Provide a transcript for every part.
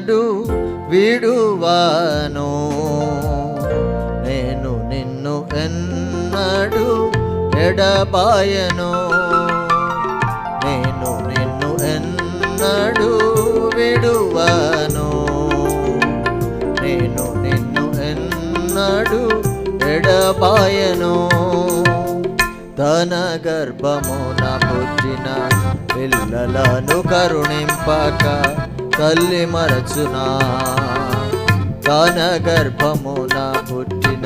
నేను విడువాను. నేను నిన్ను ఎన్నడు ఎడబాయను నేను నిన్ను ఎన్నడు విడువాను. నేను నిన్ను ఎన్నడు ఎడబాయను తన గర్భమున పుట్టిన పిల్లలను కరుణింపక తల్లి మరచునా? తన గర్భమున పుట్టిన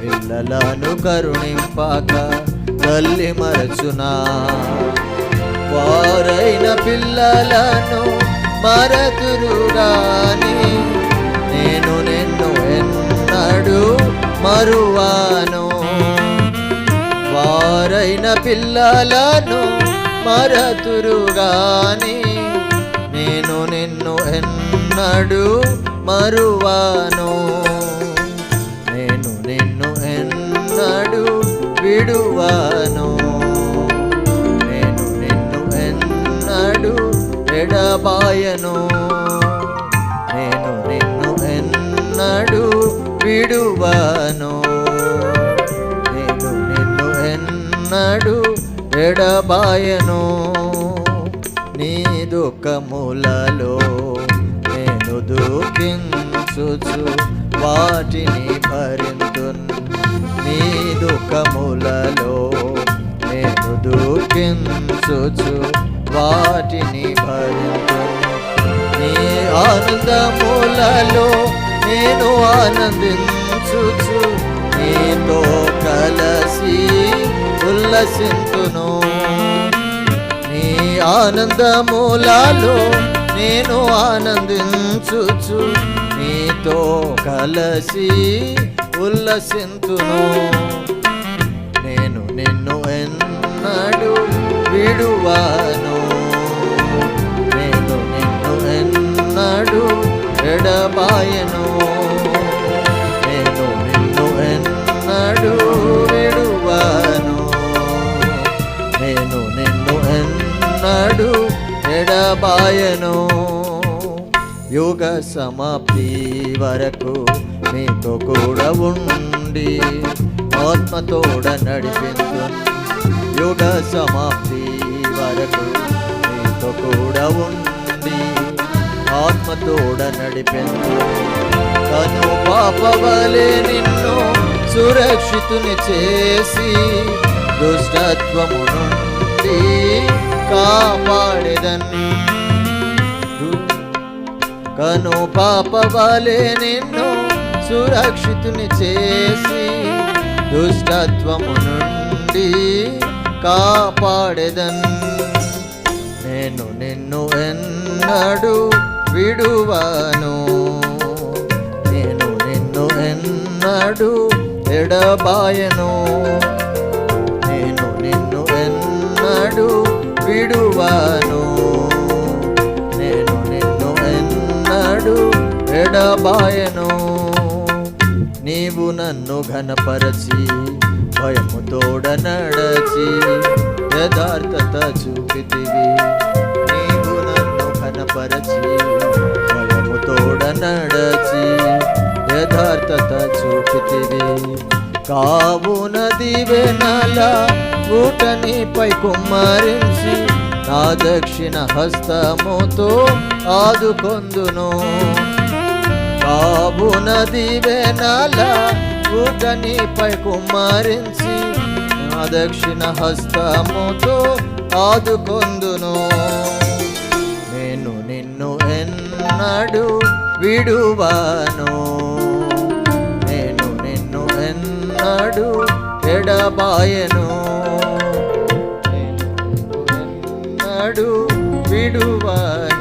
పిల్లలను కరుణింపాక తల్లి మరచునా? వారైన పిల్లలను మరతురుగాని నేను నిన్ను ఎన్నడు మరువాను. వారైన పిల్లలను మరతురుగాని నేను నిన్ను ఎన్నడు మరువాను. నేను నిన్ను ఎన్నడు విడువాను. నేను నిన్ను ఎన్నడు ఎడబాయను. నేను నిన్ను ఎన్నడు విడువాను. నేను నిన్ను ఎన్నడు ఎడబాయను. దుఃఖములలో నేను దుఃఖించుచు వాటిని భరింతున్. నీ దుఃఖములలో నేను దుఃఖించుచు వాటిని భరింతున్. నీ ఆనందములలో నేను ఆనందించుచు నీతో కలసి ఉల్లసింతును. ఆనందమూలాలు నేను ఆనందించుచు నీతో కలసి ఉల్లసింతును. నేను నిన్ను ఎన్నడు విడువాను. నేను నిన్ను ఎన్నడు ఎడబాయను. బాయను. యుగ సమాప్తి వరకు మీతో కూడా ఉండి ఆత్మతోడ నడిపించు యుగ సమాప్తి వరకు మీతో కూడా ఉండి ఆత్మతోడ నడిపించు తను పాపవలే నిన్ను సురక్షితుని చేసి దుష్టత్వము నుండి కాపాడేదన్ కను పాపవలే నిన్ను సురక్షితుని చేసి దుష్టత్వము నుండి కాపాడెదన్ నేను నిన్ను ఎన్నడు విడువాను. నేను నిన్ను ఎన్నడు ఎడబాయను. విడువాను. నేను నిన్ను ఎన్నడు ఎడబాయను. నీవు నన్ను ఘనపరచి భయము తోడ నడచి యథార్థత చూపితివి. నీవు నన్ను ఘనపరచి భయము తోడ నడచి యథార్థత చూపితివి. కావున దివెనల ఊటనిపై కుమ్మరించి నా దక్షిణ హస్తముతో ఆదుకొందును. కావున దివెనల ఊటనిపై కుమ్మరించి నా దక్షిణ హస్తముతో ఆదుకొందును. నేను నిన్ను ఎన్నడు విడువాను. ఎన్నడు ఎడబాయను. ఎన్నడు విడువాను